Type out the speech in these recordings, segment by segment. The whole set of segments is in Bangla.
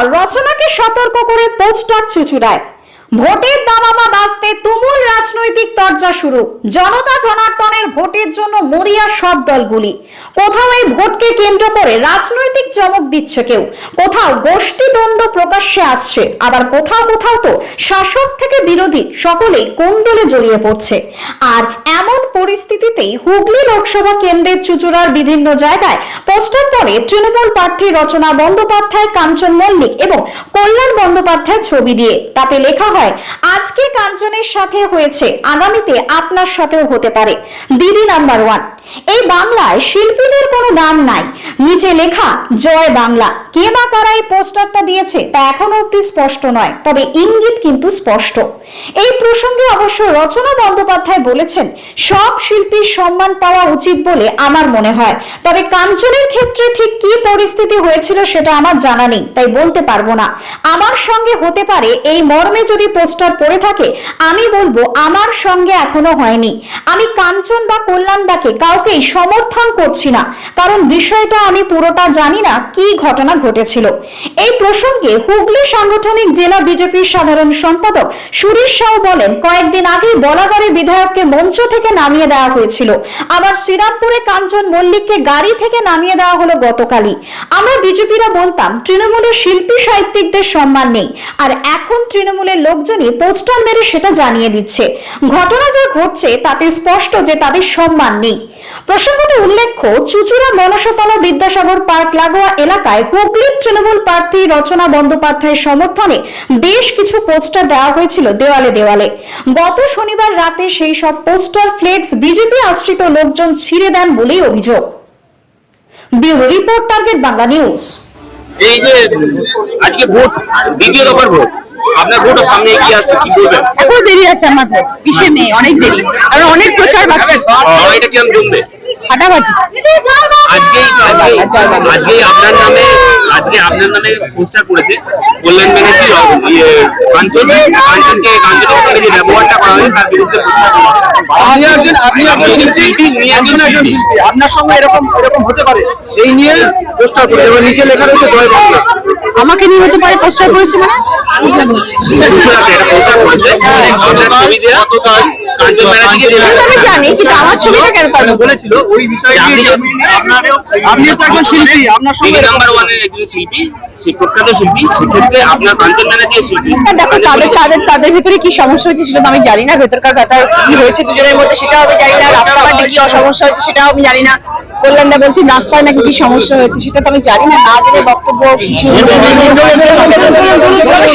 পর রচনাকে সতর্ক করে পোস্টার চুচুড়ায়। ভোটের দামামা বাঁচতে তুমুল রাজনৈতিক তরজা শুরু। জনতা জনার্দনের ভোটের জন্য মরিয়া সব দলগুলি। কোথাও এই ভোটকে কেন্দ্র করে রাজনৈতিক চমক দিচ্ছে কেউ। কোথাও গোষ্ঠী দ্বন্দ্ব প্রকাশ্যে আসছে। আবার কোথাও কোথাও তো শাসক থেকে বিরোধী সকলেই কোন্দলে জড়িয়ে পড়ছে। আর এমন পরিস্থিতিতেই হুগলি লোকসভা কেন্দ্রের চুচুড়ার বিভিন্ন জায়গায় পোস্টার পরে তৃণমূল প্রার্থী রচনা বন্দ্যোপাধ্যায়, কাঞ্চন মল্লিক এবং কল্যাণ বন্দ্যোপাধ্যায় ছবি দিয়ে। তাতে লেখা হয়, আজকে কাঞ্চনের সাথে হয়েছে। আগামীতে আপনার সাথেও হতে পারে। দিদি নাম্বার ওয়ান এই বাংলায় শিল্পীদের কোনো দাম নাই। নিচে লেখা, জয় বাংলা। কে বা কারা এই পোস্টারটা দিয়েছে তা এখনও অব্দি স্পষ্ট নয়, তবে ইঙ্গিত কিন্তু স্পষ্ট। এই প্রসঙ্গে অবশ্য রচনা বন্দ্যোপাধ্যায় বলেছেন, সব শিল্পীর সম্মান পাওয়া উচিত বলে আমার মনে হয়। তবে কাঞ্চনের ক্ষেত্রে ঠিক কি পরিস্থিতি হয়েছিল সেটা আমার জানা নেই, তাই বলতে পারব না। আমার সঙ্গে হতে পারে এই মর্মে যদি পোস্টার পড়ে থাকে, আমি বলব আমার সঙ্গে এখনও হয়নি। আমি কাঞ্চন বা কল্যাণদাকে কাউকেই সমর্থন করছি না। কারণ বিষয়টা আমি পুরোটা জানি না কি ঘটনা ঘটেছিল। এই প্রসঙ্গে হুগলি সাংগঠনিক জেলা বিজেপির সাধারণ সম্পাদক সুরেশ সাউ বলেন, কয়েকদিন আগেই বলাগড়ে বিধায়ককে মঞ্চ থেকে নামিয়ে দেওয়া হয়েছিল। আবার শ্রীরামপুরে কাঞ্চন মল্লিককে গাড়ি থেকে নামিয়ে দেওয়া হলো গতকালই। আমরা বিজেপিরা বলতাম, তৃণমূলের শিল্পী সাহিত্যিকদের সম্মান নেই। আর এখন তৃণমূলের লোকজনই পোস্টার মেরে সেটা জানিয়ে দিচ্ছে। ঘটনা যা ঘটছে তাতে স্পষ্ট যে তাদের সম্মান নেই। প্রসঙ্গত উল্লেখ্য, চুচুড়া মনসতলা বিদ্যাসাগর পার্ক লাগোয়া এলাকায় হুগলির তৃণমূল প্রার্থী রচনা বন্দ্যোপাধ্যায়ের সমর্থনে বেশ কিছু পোস্টার দেওয়া হয়েছিল দেওয়ালে দেওয়ালে। গত শনিবার রাতে সেই সব পোস্টার ফ্লেক্স বিজেপি আশ্রিত লোকজন ছিঁড়ে দেন বলেই অভিযোগ। Bureau report, target Bangla news. এই যে আজকে ভোট, দ্বিতীয় দফার ভোট আপনার ভোটও সামনে এগিয়ে আসছে কি বলবেন? এখনও দেরি আছে আমার ভোট মে অনেক দেরি। কারণ অনেক প্রচার বাকি লড়াইটা জমবে ফাটাফাটি। আজকে আজকে আপনার নামে আজকে আপনার নামে পোস্টার করেছে কল্যাণ ব্যানার্জি ইয়ে কাঞ্চন। কাঞ্চনকে কাঞ্চনের যে ব্যবহারটা করা হয় তার বিরুদ্ধে পোস্টার আপনি একজন আপনি একজন শিল্পী আপনি একজন শিল্পী। আপনার সঙ্গে এরকম এরকম হতে পারে? এই নিয়ে পোস্টার করে এবং নিচে লেখা রয়েছে জয় বাংলা। আমাকে নিয়ে হতে পারে পোস্টার করেছে মানে? যে সেটা আমি জানি কিন্তু আমার ছবিটা কেন তার বলেছিল ওই বিষয়ে আপনিও তো একজন শিল্পী আপনার সঙ্গে নাম্বার ওয়ানের একজন শিল্পী সেই প্রখ্যাত শিল্পী সেক্ষেত্রে আপনার কাঞ্চন ব্যানার্জি শিল্পী। দেখো তাদের তাদের তাদের ভিতরে কি সমস্যা হয়েছে সেটা তো আমি জানি না ভেতরকার ব্যাপার কি হয়েছে দুজনের মধ্যে সেটাও আমি জানি না রাস্তাঘাটে কি সমস্যা হয়েছে সেটাও আমি জানি না। কল্যাণদা বলছি রাস্তায় নাকি কি সমস্যা হয়েছে সেটা তো আমি জানি না না জেনে বক্তব্য কিছু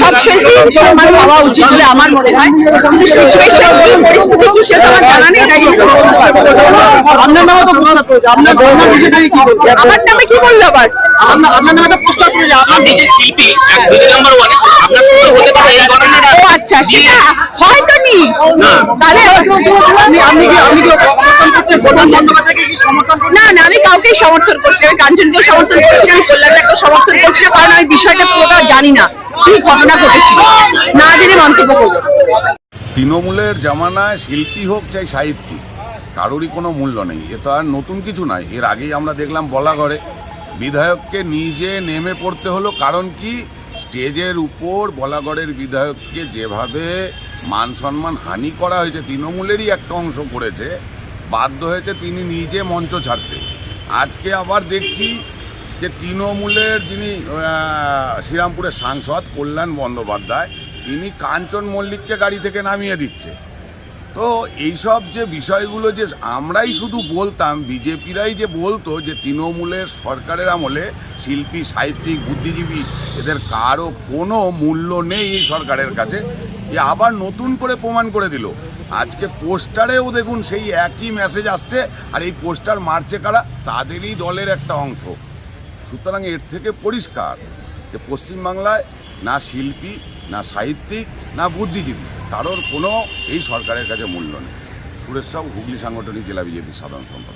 সব শিল্পী সম্মান পাওয়া উচিত বলে আমার মনে হয় পরিস্থিতি কি সেটা আমার জানা নেই তাই জন্য বলতে পারব না। আপনার নামে তো পোস্টার করেছে আপনার ধর্মের বিষয়টা কি বলতে আমার নামে কি বলল আবার আপনার আপনার নামে তো পোস্টার করেছে আপনার আপনি শিল্পী নাম্বার ওয়ানে আপনার সঙ্গে হতে পারে এই ঘটনাটা ও আচ্ছা সেটা হয়তো নি তাহলে আপনি কি আপনি কি প্রধান বন্দ্যোপাধ্যায়কে কি সমর্থন না না আমি কাউকেই সমর্থন করছি আমি কাঞ্চনকেও সমর্থন করছি আমি কল্যাণটাকেও সমর্থন করছি না কারণ আমি বিষয়টা পুরোটা জানি না কি ঘটনা ঘটেছিল। না জেনে মন্তব্য করব। তৃণমূলের জামানায় শিল্পী হোক চাই সাহিত্যিক কারোরই কোনো মূল্য নেই। এ তো আর নতুন কিছু নয়। এর আগেই আমরা দেখলাম বলাগড়ে বিধায়ককে নিজে নেমে পড়তে হলো কারণ কি? স্টেজের উপর বলাগড়ের বিধায়ককে যেভাবে মান সম্মান হানি করা হয়েছে তৃণমূলেরই একটা অংশ করেছে বাধ্য হয়েছে তিনি নিজে মঞ্চ ছাড়তে। আজকে আবার দেখছি যে তৃণমূলের যিনি শ্রীরামপুরের সাংসদ কল্যাণ বন্দ্যোপাধ্যায়, তিনি কাঞ্চন মল্লিককে গাড়ি থেকে নামিয়ে দিচ্ছে। তো এইসব যে বিষয়গুলো যে আমরাই শুধু বলতাম, বিজেপিরাই যে বলতো যে তৃণমূলের সরকারের আমলে শিল্পী, সাহিত্যিক, বুদ্ধিজীবী, এদের কারও কোনো মূল্য নেই এই সরকারের কাছে। এ আবার নতুন করে প্রমাণ করে দিল। আজকে পোস্টারেও দেখুন সেই একই মেসেজ আসছে, আর এই পোস্টার মারছে কারা? তাদেরই দলের একটা অংশ। সুতরাং এর থেকে পরিষ্কার যে পশ্চিমবাংলায় না শিল্পী, না সাহিত্যিক, না বুদ্ধিজীবী, কারোর কোনো এই সরকারের কাছে মূল্য নেই। সুরেশ সাহু, হুগলি সাংগঠনিক জেলা বিজেপির সাধারণ সম্পাদক।